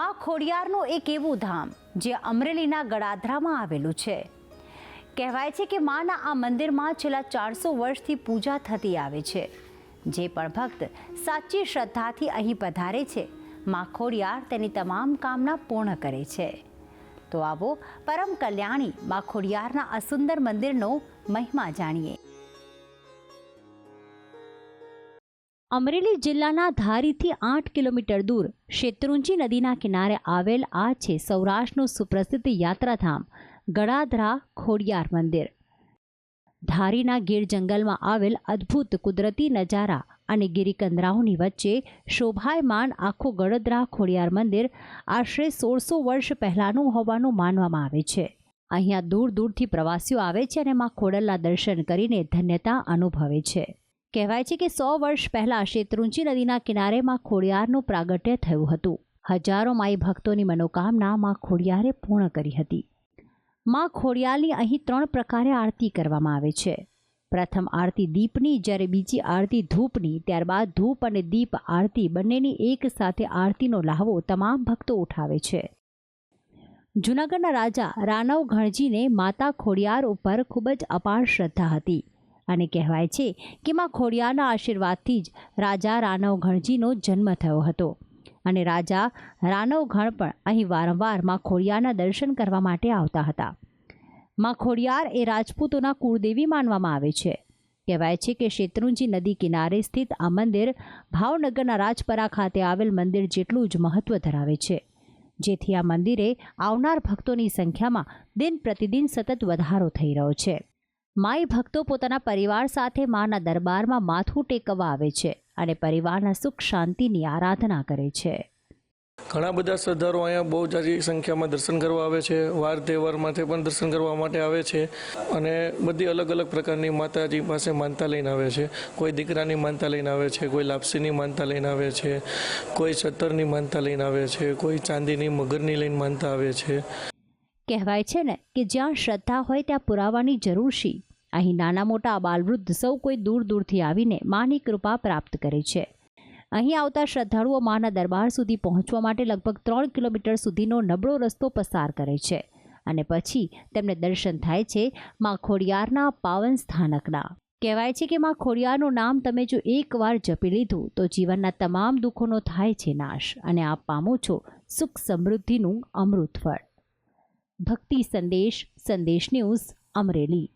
માં ખોડિયારનું એક એવું ધામ જે અમરેલીના ગળાધરામાં આવેલું છે. કહેવાય છે કે માના આ મંદિરમાં છેલ્લા ચારસો વર્ષથી પૂજા થતી આવે છે. જે પણ ભક્ત સાચી શ્રદ્ધાથી અહીં પધારે છે, માં ખોડિયાર તેની તમામ કામના પૂર્ણ કરે છે. તો આવો પરમ કલ્યાણી માં ખોડિયારના આ સુંદર મંદિરનો મહિમા જાણીએ. અમરેલી જિલ્લાના ધારીથી આઠ કિલોમીટર દૂર શેત્રુંજી નદીના કિનારે આવેલ આ છે સૌરાષ્ટ્રનું સુપ્રસિદ્ધ યાત્રાધામ ગળાધરા ખોડિયાર મંદિર. ધારીના ગીર જંગલમાં આવેલ અદ્ભુત કુદરતી નજારા અને ગિરિકંદરાઓની વચ્ચે શોભાયમાન આખું ગળદરા ખોડિયાર મંદિર આશરે સોળસો વર્ષ પહેલાંનું હોવાનું માનવામાં આવે છે. અહીંયા દૂર દૂરથી પ્રવાસીઓ આવે છે અને માં ખોડલના દર્શન કરીને ધન્યતા અનુભવે છે. કહેવાય છે કે સો વર્ષ પહેલા શેત્રુંજી નદીના કિનારેમાં ખોડિયારનું પ્રાગટ્ય થયું હતું. હજારો માઈ ભક્તોની મનોકામના માં ખોડિયારે પૂર્ણ કરી હતી. માં ખોડિયારની અહીં ત્રણ પ્રકારે આરતી કરવામાં આવે છે. પ્રથમ આરતી દીપની, જ્યારે બીજી આરતી ધૂપની, ત્યારબાદ ધૂપ અને દીપ આરતી બંનેની એક સાથે આરતીનો લાહવો તમામ ભક્તો ઉઠાવે છે. જૂનાગઢના રાજા રાનવ ગણજીને માતા ખોડિયાર ઉપર ખૂબ જ અપાર શ્રદ્ધા હતી. અને કહેવાય છે કે માં ખોડિયારના આશીર્વાદથી જ રાજા રાનવ ઘણજીનો જન્મ થયો હતો. અને રાજા રાનવ ઘણ પણ અહીં વારંવારમાં ખોડિયાના દર્શન કરવા માટે આવતા હતા. માં ખોડિયાર એ રાજપૂતોના કુળદેવી માનવામાં આવે છે. કહેવાય છે કે શેત્રુંજી નદી કિનારે સ્થિત આ મંદિર ભાવનગરના રાજપરા ખાતે આવેલ મંદિર જેટલું જ મહત્વ ધરાવે છે. જેથી આ મંદિરે આવનાર ભક્તોની સંખ્યામાં દિન પ્રતિદિન સતત વધારો થઈ રહ્યો છે. માઈ ભક્તો પોતાના પરિવાર સાથે માના દરબારમાં માથું ટેકવવા આવે છે અને પરિવારના સુખ શાંતિની આરાધના કરે છે. ઘણા બધા શ્રદ્ધાળુઓ અહીંયા બહુ જાજી સંખ્યામાં દર્શન કરવા આવે છે, વાર તહેવારમાંથી પણ દર્શન કરવા માટે આવે છે અને બધી અલગ અલગ પ્રકારની માતાજી પાસે માનતા લઈને આવે છે. કોઈ દીકરાની માનતા લઈને આવે છે, કોઈ લાપસીની માનતા લઈને આવે છે, કોઈ સત્તરની માનતા લઈને આવે છે, કોઈ ચાંદીની મગરની લઈને માનતા આવે છે. કહેવાય છે ને કે જ્યાં શ્રદ્ધા હોય ત્યાં પુરાવાની જરૂર શી અહીં નાના મોટા બાલવૃદ્ધ સૌ કોઈ દૂર દૂરથી આવીને માની કૃપા પ્રાપ્ત કરે છે. અહીં આવતા શ્રદ્ધાળુઓ માના દરબાર સુધી પહોંચવા માટે લગભગ ત્રણ કિલોમીટર સુધીનો નબળો રસ્તો પસાર કરે છે અને પછી તેમને દર્શન થાય છે માં ખોડિયારના પાવન સ્થાનકના. કહેવાય છે કે માં ખોડિયારનું નામ તમે જો એકવાર જપી લીધું તો જીવનના તમામ દુઃખોનો થાય છે નાશ અને આપ પામો છો સુખ સમૃદ્ધિનું અમૃત ફળ. ભક્તિ સંદેશ સંદેશ ન્યૂઝ અમરેલી.